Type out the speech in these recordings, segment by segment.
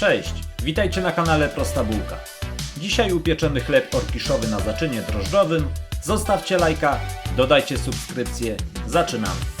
Cześć, witajcie na kanale Prosta Bułka. Dzisiaj upieczemy chleb orkiszowy na zaczynie drożdżowym. Zostawcie lajka, dodajcie subskrypcję. Zaczynamy.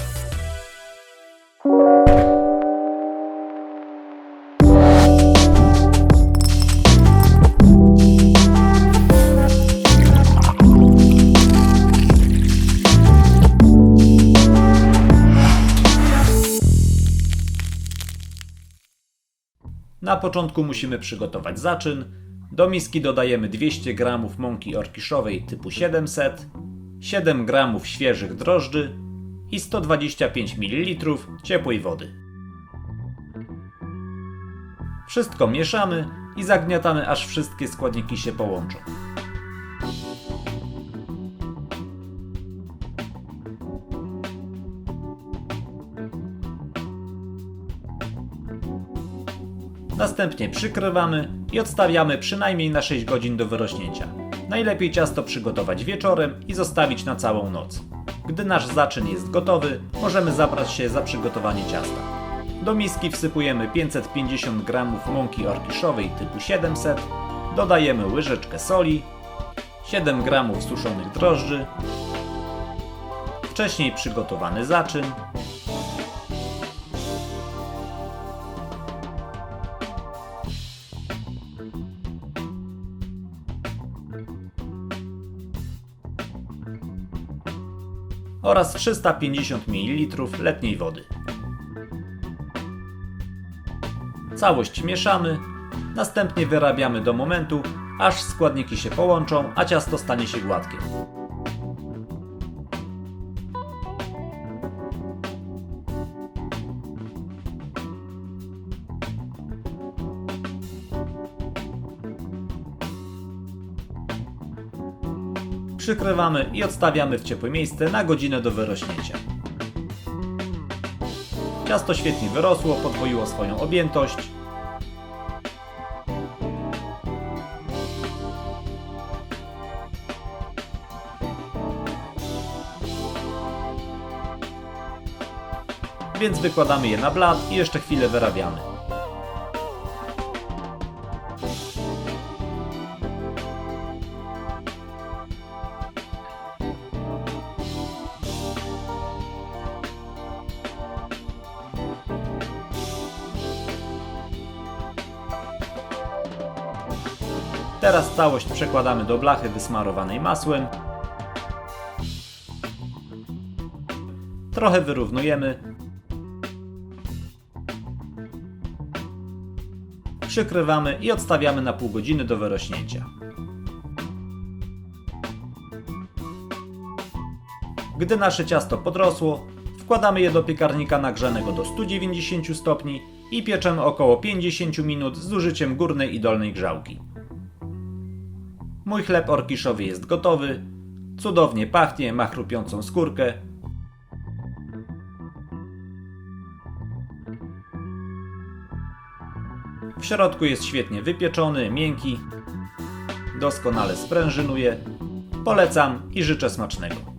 Na początku musimy przygotować zaczyn. Do miski dodajemy 200 g mąki orkiszowej typu 700, 7 g świeżych drożdży i 125 ml ciepłej wody. Wszystko mieszamy i zagniatamy aż wszystkie składniki się połączą. Następnie przykrywamy i odstawiamy przynajmniej na 6 godzin do wyrośnięcia. Najlepiej ciasto przygotować wieczorem i zostawić na całą noc. Gdy nasz zaczyn jest gotowy, możemy zabrać się za przygotowanie ciasta. Do miski wsypujemy 550 g mąki orkiszowej typu 700, dodajemy łyżeczkę soli, 7 g suszonych drożdży, wcześniej przygotowany zaczyn, oraz 350 ml letniej wody. Całość mieszamy, następnie wyrabiamy do momentu, aż składniki się połączą, a ciasto stanie się gładkie. Przykrywamy i odstawiamy w ciepłe miejsce na godzinę do wyrośnięcia. Ciasto świetnie wyrosło, podwoiło swoją objętość. Więc wykładamy je na blat i jeszcze chwilę wyrabiamy. Teraz całość przekładamy do blachy wysmarowanej masłem. Trochę wyrównujemy. Przykrywamy i odstawiamy na pół godziny do wyrośnięcia. Gdy nasze ciasto podrosło, wkładamy je do piekarnika nagrzanego do 190 stopni i pieczemy około 50 minut z użyciem górnej i dolnej grzałki. Mój chleb orkiszowy jest gotowy. Cudownie pachnie, ma chrupiącą skórkę. W środku jest świetnie wypieczony, miękki. Doskonale sprężynuje. Polecam i życzę smacznego.